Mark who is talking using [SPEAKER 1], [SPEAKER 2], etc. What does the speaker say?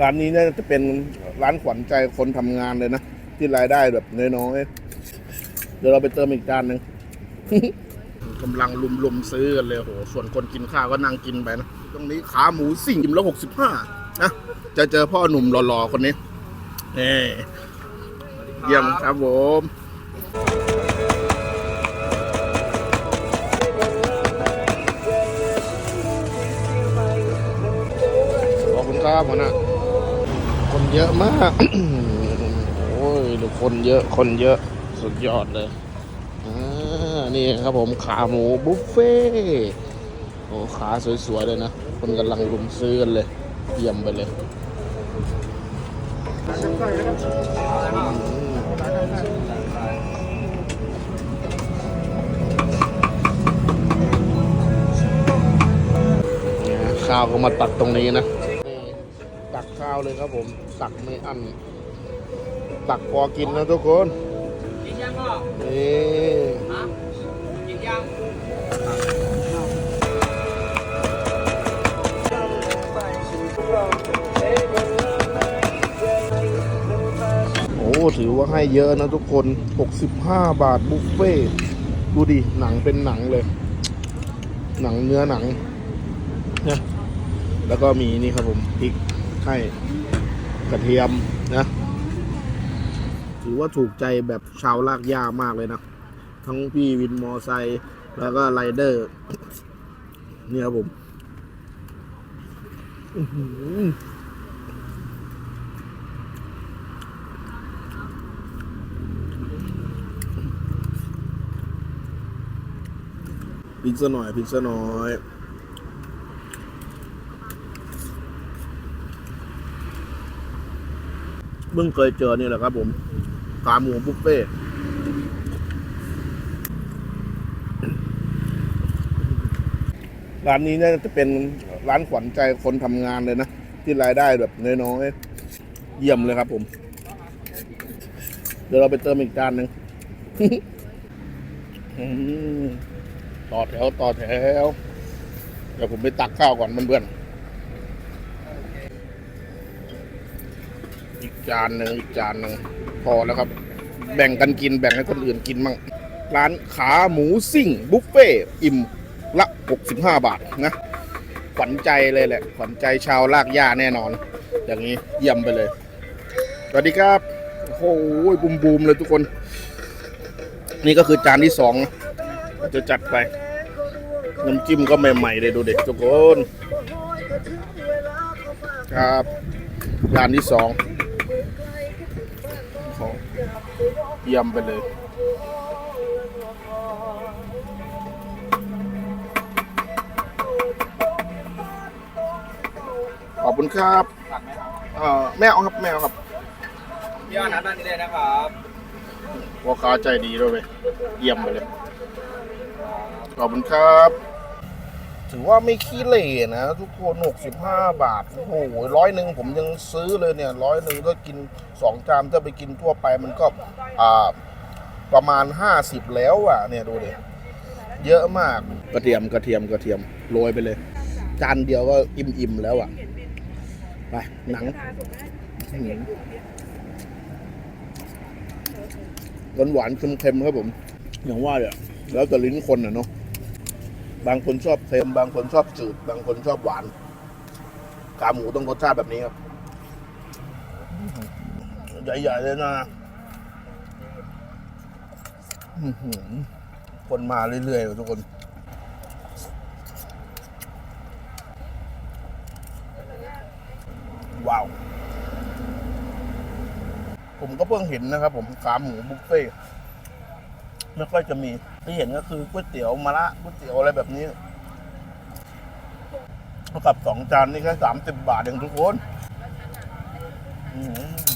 [SPEAKER 1] ร้านนี้น่าจะเป็นร้านขวัญใจคนทำงานเลยนะ ที่รายได้แบบน้อยๆ เดี๋ยวเราไปเติมอีกจานหนึ่ง กำลังลุมๆซื้อกันเลยโห ส่วนคนกินข้าวก็นั่งกินไปนะ ตรงนี้ขาหมูสิ่งกิมละหกสิบห้านะ จะเจอพ่อหนุ่มหล่อๆ คนนี้นี่เยี่ยมครับผม ขอบคุณครับหัวหน้า เยอะมาก โอ้ยดูคนเยอะคนเยอะสุดยอดเลยอ่านี่ครับผมขาหมูบุฟเฟ่โอ้ขาสวยๆเลยนะ คนกำลังรุมซื้อกันเลยเยี่ยมไปเลยข้าวก็มาตักตรงนี้นะ ตักข้าวเลยครับผม ตักไม่อั้นตักพอกินนะทุกคน
[SPEAKER 2] กินยังพ่อ
[SPEAKER 1] นี่
[SPEAKER 2] กินยัง
[SPEAKER 1] โอ้ถือว่าให้เยอะนะทุกคน 65 บาทบุฟเฟ่ดูดิ หนังเป็นหนังเลย หนังเนื้อหนังนะแล้วก็มีนี่ครับผมพริก ให้กระเทียมนะถือว่าถูกใจแบบชาวลากย่ามากเลยนะ ทั้งพี่วินมอไซค์แล้วก็ไรเดอร์เนี่ยครับผมอื้อหือพริกซะหน่อยพริกซะหน่อย เพิ่งเคยเจอนี่แหละครับ ผมขาหมูบุฟเฟ่ร้านนี้น่าจะเป็นร้านขวัญใจคนทำงานเลยนะ ที่รายได้แบบน้อยๆเยี่ยมเลยครับผม เดี๋ยวเราไปเติมอีกจานหนึ่งต่อแถวต่อแถว เดี๋ยวผมไปตักข้าวก่อนเพื่อนๆอีก จานหนึ่งอีกจานหนึ่งพอแล้วครับ แบ่งกันกินแบ่งให้คนอื่นกินมั่งร้านขาหมูซิ่งบุฟเฟ่อิ่มละ 65 บาทนะขวัญใจเลยแหละขวัญใจชาวลากย่าแน่นอน อย่างนี้เยี่ยมไปเลย สวัสดีครับโอ้โหบูมบูมๆเลยทุกคน นี่ก็คือจานที่สองจะจัดไป น้ำจิ้มก็ใหม่ๆเลยดูเด็กทุกคน ครับจานที่สอง เยี่ยมไปเลย ขอบคุณครับ
[SPEAKER 2] ผักไหมครับ
[SPEAKER 1] เอ่อแม่เอาครับแม่เอาครับ
[SPEAKER 2] พี่อ้อนนัดด้านนี้เลยนะครับ
[SPEAKER 1] พ่อค้าใจดีด้วยเว้ยเยี่ยมไปเลย ขอบคุณครับ ถือว่าไม่ขี้เหร่นะทุกคน65บาท โอ้โหร้อยหนึ่งผมยังซื้อเลยเนี่ยร้อยหนึ่งก็กิน2จานถ้าไปกินทั่วไปมันก็อ่าประมาณ50แล้วอะเนี่ยดูดิเยอะมากกระเทียมกระเทียมกระเทียมโรยไปเลย จานเดียวก็อิ่มๆแล้วอะไปหนังหวานหวานเค็มๆครับผมอย่างว่าเนี่ยแล้วแต่ลิ้นคนอะเนาะ บางคนชอบเค็มบางคนชอบจืด บางคนชอบหวานขาหมูต้องรสชาติแบบนี้ครับ ใหญ่ๆเลยนะคนมาเรื่อยๆทุกคนว้าว ผมก็เพิ่งเห็นนะครับผมขาหมูบุฟเฟ่ต์ ไม่ค่อยจะมีที่เห็นก็คือก๋วยเตี๋ยวมะระก๋วยเตี๋ยวอะไรแบบนี้เท่ากับสองจานนี่แค่สามสิบบาทเองทุกคนอืม